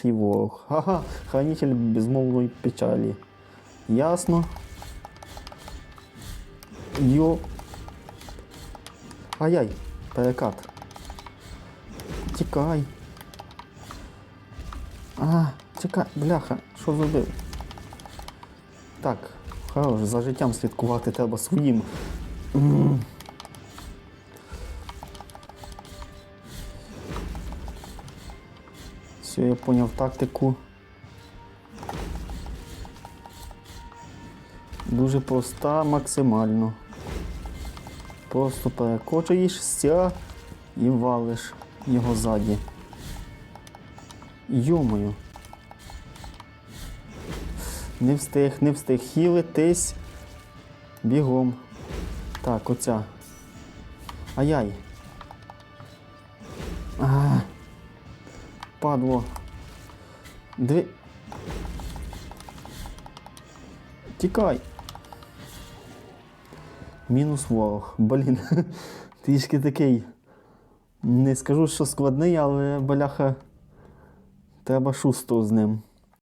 перший ворог. Ага, хранитель безмовної печалі. Ясно. Йо. Ай-яй, перекат. Тікай. А, чекай, бляха, що зробив? Так, хорош, за життям слідкувати треба своїм. Все, я поняв тактику. Дуже проста максимально. Просто перекочуєшся і валиш його ззаді. Йомою. Не встиг, не встиг. Хілитись. Бігом. Так, оця. Ай-яй. А, падло. Дві. Тікай. Мінус ворог. Блін. Трішки такий. Не скажу, що складний, але бляха. Треба шусто з ним.